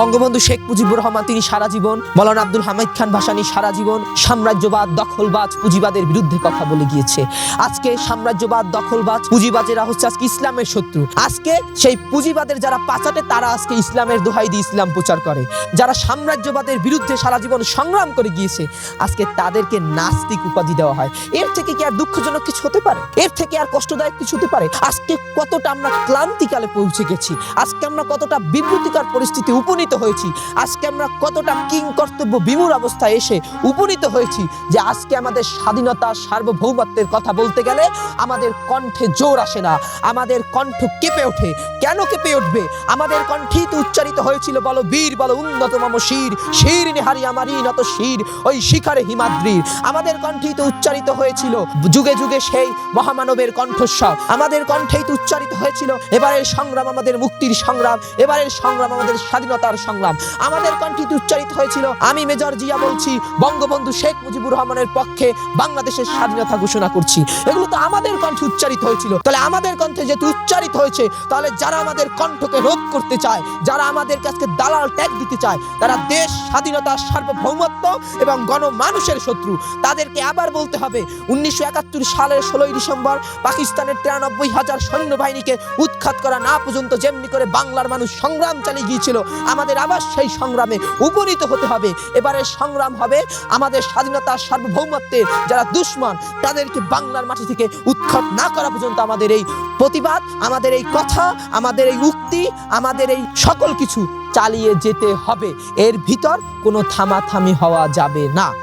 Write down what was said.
বঙ্গবন্ধু শেখ মুজিবুর রহমান, তিনি সারা জীবন মৌলানা আব্দুল হামিদ খান ভাসানী সারা জীবন সাম্রাজ্যবাদ, দখলবাজ, পুঁজিবাদের বিরুদ্ধে কথা বলে গিয়েছে। আজকে সাম্রাজ্যবাদ, দখলবাজ, পুঁজিবাজেরা হচ্ছে আজকে ইসলামের শত্রু। আজকে সেই পুঁজিবাদের যারা পাচাটে, তারা আজকে ইসলামের দোহাই দিয়ে ইসলাম প্রচার করে। যারা সাম্রাজ্যবাদের বিরুদ্ধে সারা জীবন সংগ্রাম করে গিয়েছে, আজকে তাদেরকে নাস্তিক উপাধি দেওয়া হয়। এর থেকে কি আর দুঃখজনক কিছু হতে পারে? এর থেকে আর কষ্টদায়ক কিছু হতে পারে? আজকে কতটা আমরা ক্লান্তিকালে পৌঁছে গেছি? আজকে আমরা কতটা বিব্রতিকর পরিস্থিতি, উপনীত হয়েছি। আজকে আমরা কতটা কিং কর্তব্য বিমূর অবস্থায় এসে উপনীত হয়েছি যে আজকে আমাদের স্বাধীনতা, সার্বভৌমত্বের কথা বলতে গেলে আমাদের কণ্ঠে জোর আসে না, আমাদের কণ্ঠ কেঁপে ওঠে। কেন কেঁপে উঠবে? আমাদের কণ্ঠেই তো উচ্চারিত হয়েছিল, বলো বীর, বলো উন্নত মাম শির শির নিহারি আমারই নত শির, ওই শিখরে হিমাদ্রির। আমাদের কণ্ঠেই তো উচ্চারিত হয়েছিল, যুগে যুগে সেই মহামানবের কণ্ঠস্বর। আমাদের কণ্ঠেই তো উচ্চারিত হয়েছিল, এবারের সংগ্রাম আমাদের মুক্তির সংগ্রাম, এবারের সংগ্রাম আমাদের স্বাধীনতার সংগ্রাম। আমাদের কণ্ঠে উচ্চারিত হয়েছিল, আমি মেজর জিয়া বলছি, বঙ্গবন্ধু শেখ মুজিবুর রহমানের পক্ষে বাংলাদেশের স্বাধীনতা ঘোষণা করছি। এগুলো তো আমাদের কণ্ঠে উচ্চারিত হয়েছিল। তাহলে আমাদের কণ্ঠে যেহেতু উচ্চারিত হয়েছে, তাহলে যারা আমাদের কণ্ঠকে রোধ করতে চায়, যারা আমাদের কাছে দালাল ট্যাগ দিতে চায়, তারা দেশ স্বাধীনতা সার্বভৌমত্ব এবং গণমানুষের শত্রু। তাদেরকে আবার বলতে হবে, উনিশশো একাত্তর সালের ষোলোই ডিসেম্বর পাকিস্তানের তিরানব্বই হাজার সৈন্যবাহিনীকে উৎখাত করা না পর্যন্ত যেমনি করে বাংলার মানুষ সংগ্রাম চালিয়ে গিয়েছিল আমাদের আবার সেই সংগ্রামে উপনীত হতে হবে। এবারে সংগ্রাম হবে আমাদের স্বাধীনতা সার্বভৌমত্বের যারা দুশ্মন, তাদেরকে বাংলার মাটি থেকে উৎখাত না করা পর্যন্ত আমাদের এই প্রতিবাদ, আমাদের এই কথা, আমাদের এই উক্তি, আমাদের এই সকল কিছু চালিয়ে যেতে হবে। এর ভিতর কোনো থামাথামি হওয়া যাবে না।